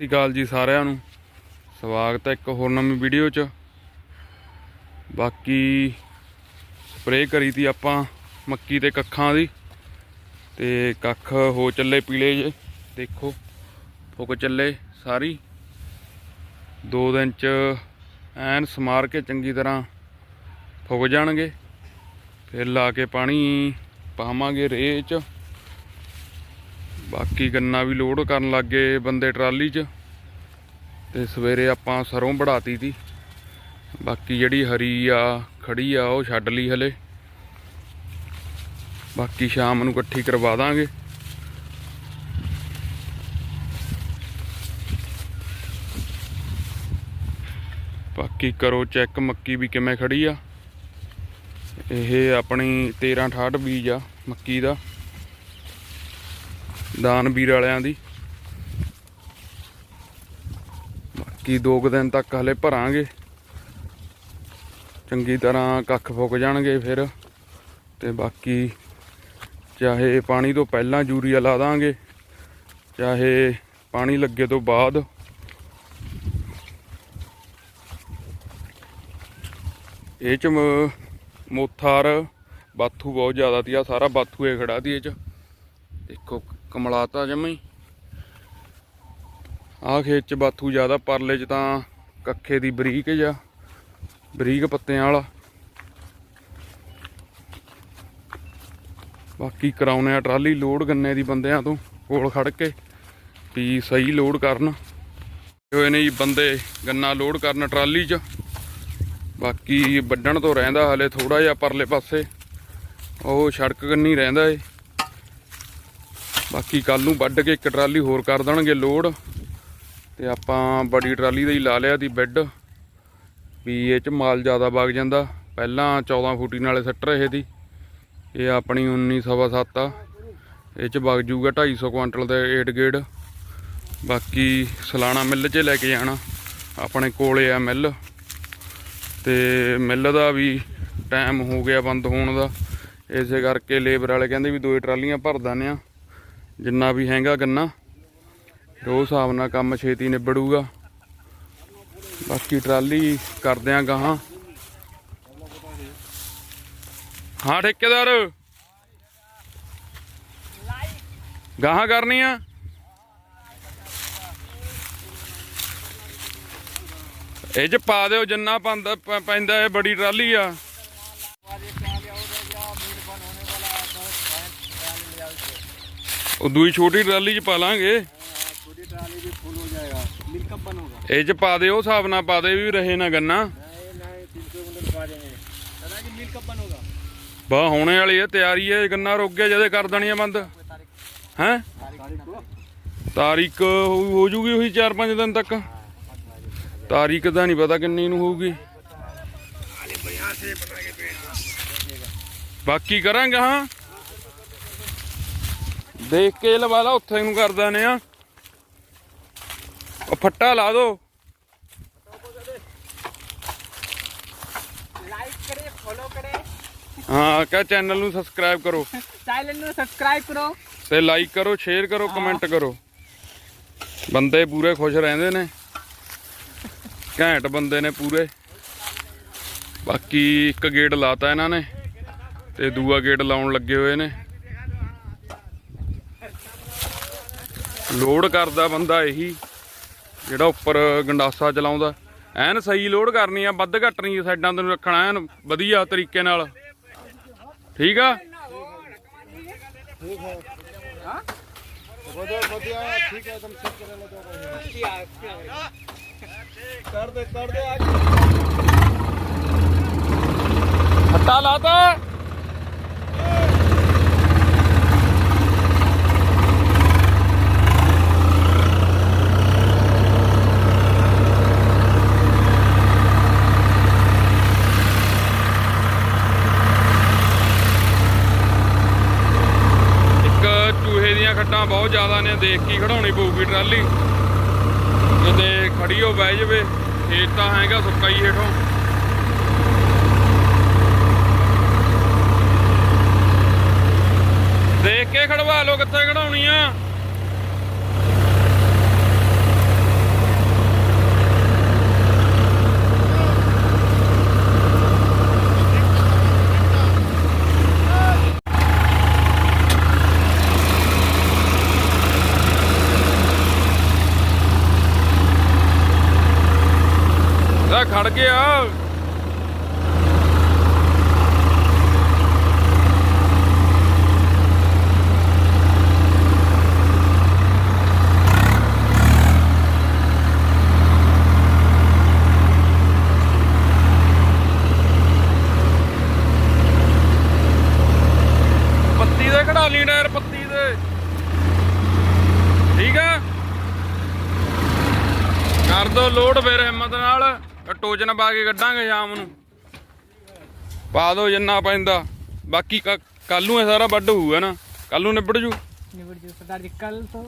ਸਤਿ ਸ਼੍ਰੀ ਅਕਾਲ ਜੀ ਸਾਰਿਆਂ ਨੂੰ। ਸਵਾਗਤ ਹੈ ਇੱਕ ਹੋਰ ਨਵੀਂ ਵੀਡੀਓ 'ਚ। ਬਾਕੀ ਸਪਰੇਅ ਕਰੀ ਤੀ ਆਪਾਂ ਮੱਕੀ ਤੇ ਕੱਖਾਂ ਦੀ। ਤੇ ਕੱਖ ਹੋ ਚੱਲੇ ਪੀਲੇ ਜੇ, ਦੇਖੋ ਫੁੱਕ ਚੱਲੇ ਸਾਰੀ। ਦੋ ਦਿਨ 'ਚ ਐਨ ਸਮਾਰ ਕੇ ਚੰਗੀ ਤਰ੍ਹਾਂ ਫੁੱਕ ਜਾਣਗੇ। ਫਿਰ ਲਾ ਕੇ ਪਾਣੀ ਪਾਵਾਂਗੇ ਰੇਹ 'ਚ। ਬਾਕੀ ਗੰਨਾ ਵੀ ਲੋਡ ਕਰਨ ਲੱਗੇ ਬੰਦੇ ਟਰਾਲੀ 'ਚ ਤੇ ਸਵੇਰੇ ਆਪਾਂ ਸਰੋਂ ਬੜਾਤੀ ਤੀ। ਬਾਕੀ ਜਿਹੜੀ ਹਰੀ ਆ, ਖੜੀ ਆ, ਉਹ ਛੱਡ ਲਈ ਹਲੇ। ਬਾਕੀ ਸ਼ਾਮ ਨੂੰ ਇਕੱਠੀ ਕਰਵਾ ਦਾਂਗੇ। ਬਾਕੀ ਕਰੋ ਚੈੱਕ ਮੱਕੀ ਵੀ ਕਿਵੇਂ ਖੜੀ ਆ। ਇਹ ਆਪਣੀ 1368 ਬੀਜ ਆ ਮੱਕੀ ਦਾ। ਦਾਨਵੀਰ ਵਾਲਿਆਂ ਦੀ। ਬਾਕੀ ਦੋ ਕੁ ਦਿਨ ਤੱਕ ਹਲੇ ਭਰਾਂਗੇ। ਚੰਗੀ ਤਰ੍ਹਾਂ ਕੱਖ ਫੁੱਕ ਜਾਣਗੇ ਫਿਰ। ਤੇ ਬਾਕੀ ਚਾਹੇ ਪਾਣੀ ਤੋਂ ਪਹਿਲਾਂ ਯੂਰੀਆ ਲਾ ਦਾਂਗੇ, ਚਾਹੇ ਪਾਣੀ ਲੱਗੇ ਤੋਂ ਬਾਅਦ। ਇਹ ਚ ਮ- ਮੋਥਾਰ, ਬਾਥੂ ਬਹੁਤ ਜ਼ਿਆਦਾ ਤੀ ਆ ਸਾਰਾ ਬਾਥੂ ਇਹ ਖੜਾ ਤੀ ਇਹ ਚ। ਦੇਖੋ ਕਮਲਾਤਾ ਜਮਈ ਆਹ ਖੇਤ ਚ ਬਾਥੂ ਜ਼ਿਆਦਾ ਪਰਲੇ ਚ ਤਾਂ ਕੱਖੇ ਦੀ ਬਰੀਕ ਜਾਂ ਬਰੀਕ ਪੱਤਿਆਂ ਵਾਲਾ। ਬਾਕੀ ਕਰਾਉਨੇ ਆ ਟਰਾਲੀ, ਲੋਡ ਗੰਨੇ ਦੀ ਬੰਦਿਆਂ ਤੋਂ ਕੋਲ ਖੜ ਕੇ ਵੀ ਸਹੀ ਲੋਡ ਕਰਨ। ਹੋਏ ਨੇ ਜੀ ਬੰਦੇ ਗੰਨਾ ਲੋਡ ਕਰਨ ਟਰਾਲੀ 'ਚ। ਬਾਕੀ ਵੱਢਣ ਤੋਂ ਰਹਿੰਦਾ ਹਲੇ ਥੋੜਾ ਜਿਹਾ ਪਰਲੇ ਪਾਸੇ। ਉਹ ਸੜਕ ਕੰਨੀ ਰਹਿੰਦਾ ਏ। ਬਾਕੀ ਕੱਲ ਨੂੰ ਵੱਢ ਕੇ ਇੱਕ ਟਰਾਲੀ ਹੋਰ ਕਰ ਦੇਣਗੇ ਲੋਡ। ਤੇ ਆਪਾਂ ਬੜੀ ਟਰਾਲੀ ਦਾ ਹੀ ਲਾ ਲਿਆ ਦੀ ਬੈੱਡ। ਵੀ ਇਹ ਚ ਮਾਲ ਜ਼ਿਆਦਾ ਵਗ ਜਾਂਦਾ। ਪਹਿਲਾਂ 14 ਫੁੱਟੀ ਨਾਲੇ ਸੱਟ ਰਹੇ ਦੀ। ਇਹ ਆਪਣੀ 19 ਸਵਾ ਸੱਤ ਆ। ਇਹ ਚ ਵਗ ਜੂਗਾ 250 ਕੁਆਂਟਲ ਦਾ 8 ਗੇੜ। ਬਾਕੀ ਸਲਾਣਾ ਮਿੱਲ 'ਚ ਲੈ ਕੇ ਜਾਣਾ। ਆਪਣੇ ਕੋਲੇ ਆ ਮਿੱਲ। ਤੇ ਮਿੱਲ ਦਾ ਵੀ ਟਾਈਮ ਹੋ ਗਿਆ ਬੰਦ ਹੋਣ ਦਾ। ਇਸੇ ਕਰਕੇ ਲੇਬਰ ਵਾਲੇ ਕਹਿੰਦੇ ਵੀ ਦੋ ਟਰਾਲੀਆਂ ਭਰ ਦਾਨੇ ਆ। ਜਿੰਨਾ ਵੀ ਹੈਗਾ ਗੰਨਾ ਫਿਰ ਉਹ ਹਿਸਾਬ ਨਾਲ ਕੰਮ ਛੇਤੀ ਨਿਬੜੂਗਾ। ਬਾਕੀ ਟਰਾਲੀ ਕਰਦੇ ਆ ਗਾਹਾਂ। ਹਾਂ, ਠੇਕੇਦਾਰ। ਗਾਹਾਂ ਕਰਨੀ ਆ। ਇਹ ਚ ਪਾ ਦਿਓ ਜਿੰਨਾ ਪੰਦਾ ਪੈਂਦਾ ਇਹ ਬੜੀ ਟਰਾਲੀ ਆ। ਉਹ ਦੂਈ ਛੋਟੀ ਟਰਾਲੀ 'ਚ ਪਾ ਲਾਂਗੇ ਇਹ 'ਚ ਪਾ ਦੇ ਉਹ ਹਿਸਾਬ ਨਾਲ ਪਾ ਦੇ ਵੀ ਰਹੇ ਨਾ ਗੰਨਾ। ਬਾ, ਹੋਣੇ ਵਾਲੀ ਹੈ ਤਿਆਰੀ ਹੈ ਗੰਨਾ ਰੁਕ ਗਿਆ, ਜਦੇ ਕਰ ਦੇਣੀ ਹੈ ਬੰਦ। ਹੈ? ਤਾਰੀਖ ਹੋ ਜੂਗੀ ਉਹੀ 4-5 ਦਿਨ ਤੱਕ। ਤਾਰੀਖ ਦਾ ਨਹੀਂ ਪਤਾ ਕਿੰਨੀ ਨੂੰ ਹੋਊਗੀ। ਬਾਕੀ ਕਰਾਂਗੇ, ਹਾਂ। ਦੇਖ ਕੇ ਲਵਾ ਲਾ ਉੱਥੇ ਨੂੰ ਕਰਦਾ ਦਾਨੇ ਆ। ਉਹ ਫੱਟਾ ਲਾ ਦੋ। ਲਾਈਕ ਕਰੇ ਫੋਲੋ ਕਰੇ। ਹਾਂ ਕਾ ਚੈਨਲ ਨੂੰ ਸਬਸਕ੍ਰਾਈਬ ਕਰੋ। ਚੈਨਲ ਨੂੰ ਸਬਸਕ੍ਰਾਈਬ ਕਰੋ। ਤੇ ਲਾਈਕ ਕਰੋ ਸ਼ੇਅਰ ਕਰੋ ਕਮੈਂਟ ਕਰੋ। ਬੰਦੇ ਪੂਰੇ ਖੁਸ਼ ਰਹਿੰਦੇ ਨੇ। ਘੈਂਟ ਬੰਦੇ ਨੇ ਪੂਰੇ। ਬਾਕੀ ਇੱਕ ਗੇਟ ਲਾਤਾ ਇਹਨਾਂ ਨੇ ਤੇ ਦੂਆ ਗੇਟ ਲਾਉਣ ਲੱਗੇ ਹੋਏ ਨੇ। ਲੋਡ ਕਰਦਾ ਬੰਦਾ ਇਹੀ ਜਿਹੜਾ ਉੱਪਰ ਗੰਡਾਸਾ ਚਲਾਉਂਦਾ। ਐਨ ਸਹੀ ਲੋਡ ਕਰਨੀ ਆ ਵੱਧ ਘੱਟ ਨਹੀਂ ਸਾਈਡਾਂ ਤੋਂ ਰੱਖਣਾ ਐਨ ਵਧੀਆ ਤਰੀਕੇ ਨਾਲ। ਠੀਕ ਆ? ਠੀਕ ਹੈ। ਹਾਂ ਵਧੀਆ ਵਧੀਆ ਲਾਤਾ। ਜ਼ਿਆਦਾ ਨੇ ਦੇਖ ਕੇ ਹੀ ਖੜਾਉਣੀ ਪਊਗੀ ਟਰਾਲੀ। ਕਿਤੇ ਖੜੀ ਹੋ ਬਹਿ ਜਵੇ ਖੇਤ ਤਾਂ ਹੈਗਾ ਸੁੱਕਾ ਹੀ ਹੇਠੋਂ। ਦੇਖ ਕੇ ਖੜਵਾ ਲਓ ਕਿੱਥੇ ਖੜਾਉਣੀ ਆ ਲੈ ਖੜ ਗਿਆ ਪੱਤੀ ਦੇ ਕਢਾਲੀ ਟਾਇਰ 32 ਦੇ। ਠੀਕ ਆ? ਕਰ ਦੋ ਲੋਡ ਫਿਰ ਹਿੰਮਤ ਨਾਲ। ਟੋਜਨ ਪਾ ਕੇ ਕੱਢਾਂਗੇ ਸ਼ਾਮ ਨੂੰ। ਪਾ ਦੋ ਜਿੰਨਾ ਪੈਂਦਾ। ਬਾਕੀ ਕੱਲ ਨੂੰ ਇਹ ਸਾਰਾ ਵੱਡ ਹੋਊਗਾ ਨਾ। ਕੱਲ ਨੂੰ ਨਿਬੜ ਜੂ। ਨਿਬੜ ਜੂ ਸਰਦਾਰ ਜੀ ਕੱਲ ਤੋਂ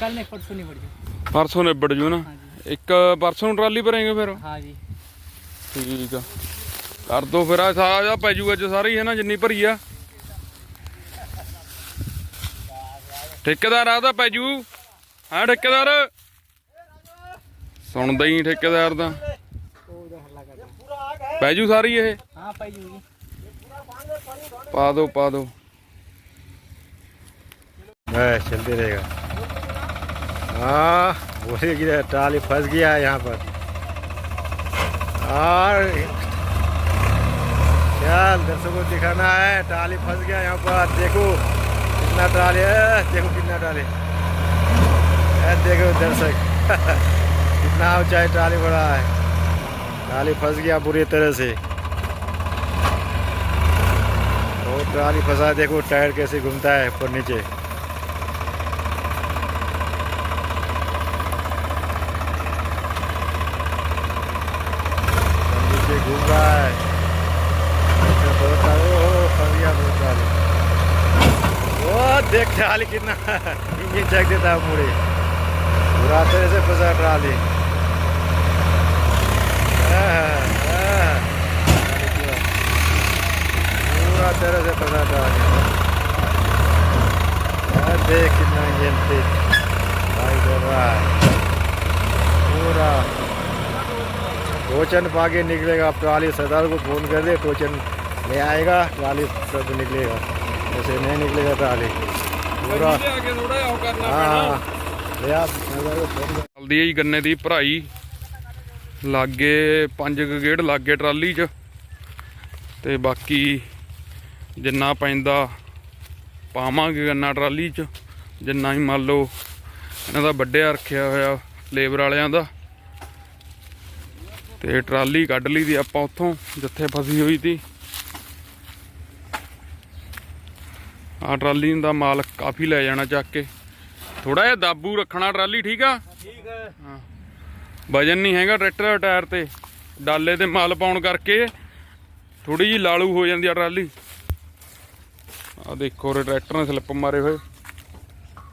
ਕੱਲ ਪਰਸੋਂ ਨਿਬੜ ਜੂ। ਪਰਸੋਂ ਨਿਬੜ ਜੂ ਨਾ। ਇੱਕ ਪਰਸੋਂ ਟਰਾਲੀ ਭਰੇਗੇ ਫਿਰ। ਹਾਂ ਜੀ ਠੀਕ ਆ। ਕਰ ਦੋ ਫਿਰ ਆ ਸਾਰਾ ਪੈ ਜੂ ਅੱਜ ਸਾਰੀ ਹੈ ਨਾ ਜਿੰਨੀ ਭਰੀ ਆ। ਠੇਕੇਦਾਰ ਆ ਤਾਂ ਪੈ ਜੂ ਹਾਂ ਠੇਕੇਦਾਰ ਸੁਣਦਾ ਹੀ ਨੀ ਠੇਕੇਦਾਰ ਦਾ ਪੈ ਜੂ ਸਾਰੀ ਇਹ हाँ पाई जी ਪਾ ਦੋ ਪਾ ਦੋ बस चलते रहेगा हाँ बोले कि ट्राली फंस गया है यहाँ पर और चल दर्शकों को दिखाना है ट्राली फंस गया यहाँ पर देखो कितना ट्राली है? देखो कितना ट्राली देखो दर्शक कितना ऊंचाई ट्राली बड़ा है। ट्राली फंस गया बुरी तरह से। और ट्राली फंसा देखो टायर कैसे घूमता है ऊपर नीचे। नीचे घूम रहा है। देख ट्राली कितना इंजन चेक देता है पूरे। पूरा तरह से फंसा ट्राली पूरा तरह से फंसा ट्राली देख कितना इंजन तेज भाई कर रहा है पूरा। टोचन पाके निकलेगा, अब ट्राली सरदार को फ़ोन कर दे, कोचन ले आएगा, ट्राली सब निकलेगा। ऐसे नहीं निकलेगा ट्राली पूरा हाँ ले आप सरदार को फोन कर ਚੱਲਦੀ ਹੈ ਜੀ ਗੰਨੇ ਦੀ ਭਰਾਈ ਲਾਗੇ ਪੰਜ ਕੁ ਗੇੜ ਲਾਗੇ ਟਰਾਲੀ 'ਚ ਤੇ ਬਾਕੀ ਜਿੰਨਾ ਪੈਂਦਾ ਪਾਵਾਂਗੇ ਗੰਨਾ ਟਰਾਲੀ 'ਚ ਜਿੰਨਾ ਹੀ ਮੰਨ ਲਓ ਇਹਨਾਂ ਦਾ ਵੱਡਿਆ ਰੱਖਿਆ ਹੋਇਆ ਲੇਬਰ ਵਾਲਿਆਂ ਦਾ ਤੇ ਟਰਾਲੀ ਕੱਢ ਲਈ ਦੀ ਆਪਾਂ ਉੱਥੋਂ ਜਿੱਥੇ ਫਸੀ ਹੋਈ ਸੀ ਆ ਟਰਾਲੀ ਦਾ ਮਾਲ ਕਾਫੀ ਲੈ ਜਾਣਾ ਚੱਕ ਕੇ। ਥੋੜਾ ਜਿਹਾ ਦਾਬੂ ਰੱਖਣਾ ਟਰਾਲੀ ਠੀਕ ਆ? ਠੀਕ ਹਾਂ। ਵਜਨ ਨਹੀਂ ਹੈਗਾ ਟਰੈਕਟਰ ਦੇ ਟਾਇਰ ਤੇ। ਡਾਲੇ ਤੇ ਮਾਲ ਪਾਉਣ ਕਰਕੇ ਥੋੜੀ ਜੀ ਲਾਲੂ ਹੋ ਜਾਂਦੀ ਆ ਟਰਾਲੀ। ਆ ਦੇਖੋ ਰੇ ਟਰੈਕਟਰ ਨੇ ਸਲਿੱਪ ਮਾਰੇ ਹੋਏ।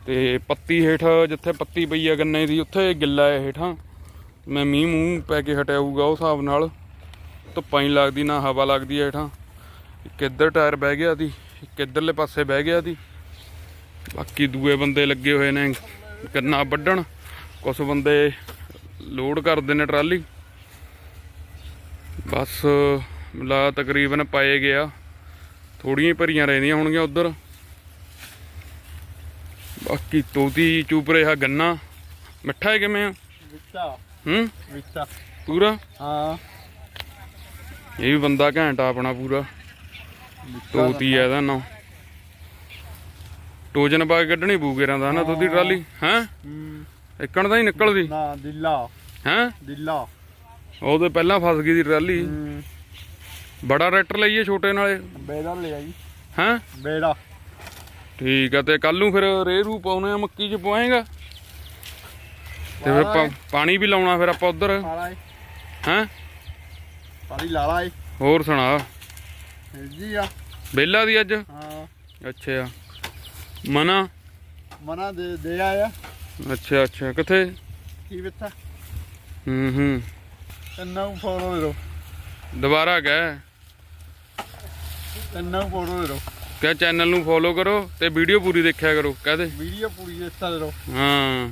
ਤੇ ਪੱਤੀ ਹੇਠ ਜਿੱਥੇ ਪੱਤੀ ਪਈ ਆ ਗੰਨੇ ਦੀ ਉੱਥੇ ਗਿੱਲਾ ਹੈ ਹੇਠਾਂ। ਮੈਂ ਮੀਂਹ ਮੂੰਹ ਪੈ ਕੇ ਹਟਿਆਊਗਾ ਉਹ ਹਿਸਾਬ ਨਾਲ। ਧੁੱਪਾਂ ਹੀ ਲੱਗਦੀ ਨਾ ਹਵਾ ਲੱਗਦੀ ਹੈ ਹੇਠਾਂ। ਕਿੱਧਰ ਟਾਇਰ ਬਹਿ ਗਿਆ ਦੀ ਇੱਕ ਇਧਰਲੇ ਪਾਸੇ ਬਹਿ ਗਿਆ ਸੀ। ਬਾਕੀ ਦੂਏ ਬੰਦੇ ਲੱਗੇ ਹੋਏ ਨੇ ਗੰਨਾ ਵੱਢਣ। ਕੁਝ ਬੰਦੇ ਲੋਡ ਕਰਦੇ ਨੇ ਟਰਾਲੀ। ਬਸ ਲਾ ਤਕਰੀਬਨ ਪਾਏ ਗਿਆ। ਥੋੜੀਆਂ ਭਰੀਆਂ ਰਹਿੰਦੀਆਂ ਹੋਣਗੀਆਂ ਉਧਰ। ਬਾਕੀ ਤੋਤੀ ਚੂਪ ਰਿਹਾ ਗੰਨਾ। ਮਿੱਠਾ ਹੈ ਕਿਵੇਂ ਆ? ਮਿੱਠਾ। ਹੂੰ? ਮਿੱਠਾ। ਪੂਰਾ? ਹਾਂ। ਇਹ ਵੀ ਬੰਦਾ ਘੰਟਾ ਆਪਣਾ ਪੂਰਾ। ਤੋਤੀ ਆ ਇਹਦਾ ਨਾਂ। ਟੋਜਨ ਪਾ ਕੇ ਕੱਢਣੀ ਬੂਗੇਰਾਂ ਦਾ ਹਨਾ ਤੋਤੀ ਟਰਾਲੀ ਹੈ? ਇੱਕਣ ਦਾ ਹੀ ਨਿਕਲਦੀ। ਨਾ ਦਿੱਲਾ। ਹੈ? ਦਿੱਲਾ। ਉਹਦੇ ਪਹਿਲਾਂ ਫਸ ਗਈ ਸੀ ਟਰਾਲੀ। ਬੜਾ ਟਰੈਕਟਰ ਲਈਏ ਛੋਟੇ ਨਾਲੇ। ਬੇੜਾ ਲਿਆ ਜੀ ਹੈ? ਬੇੜਾ। ਠੀਕ ਆ ਤੇ ਕੱਲ ਨੂੰ ਫਿਰ ਰੇ ਰੂ ਪਾਉਨੇ ਆ ਮੱਕੀ ਚ ਪਵਾਏਗਾ। ਤੇ ਫਿਰ ਪਾਣੀ ਵੀ ਲਾਉਣਾ ਫਿਰ ਆਪਾਂ ਉਧਰ। ਹੈ? ਪਾਣੀ ਲਾ ਲਾ ਹੋਰ ਸੁਣਾ। ਬੇਲਾ ਦੀ ਅੱਜ? ਹਾਂ। ਅੱਛਾ। ਮਨਾ? ਮਨਾ ਦੇ ਦੇ ਆਇਆ। ਅੱਛਾ ਅੱਛਾ। ਕਿੱਥੇ? ਕੀ ਬਿੱਤਾ ਹੂੰ ਹੂੰ। ਤੰਨਾ ਫੋਟੋ ਦੇ ਦੋ ਦੁਬਾਰਾ ਗਏ ਤੰਨਾ ਫੋਟੋ ਦੇ ਦੋ ਕਿਆ ਚੈਨਲ ਨੂੰ ਫੋਲੋ ਕਰੋ ਤੇ ਵੀਡੀਓ ਪੂਰੀ ਦੇਖਿਆ ਕਰੋ। ਕਹਦੇ ਵੀਡੀਓ ਪੂਰੀ ਦੇਖਤਾ ਦੇ ਹਾਂ।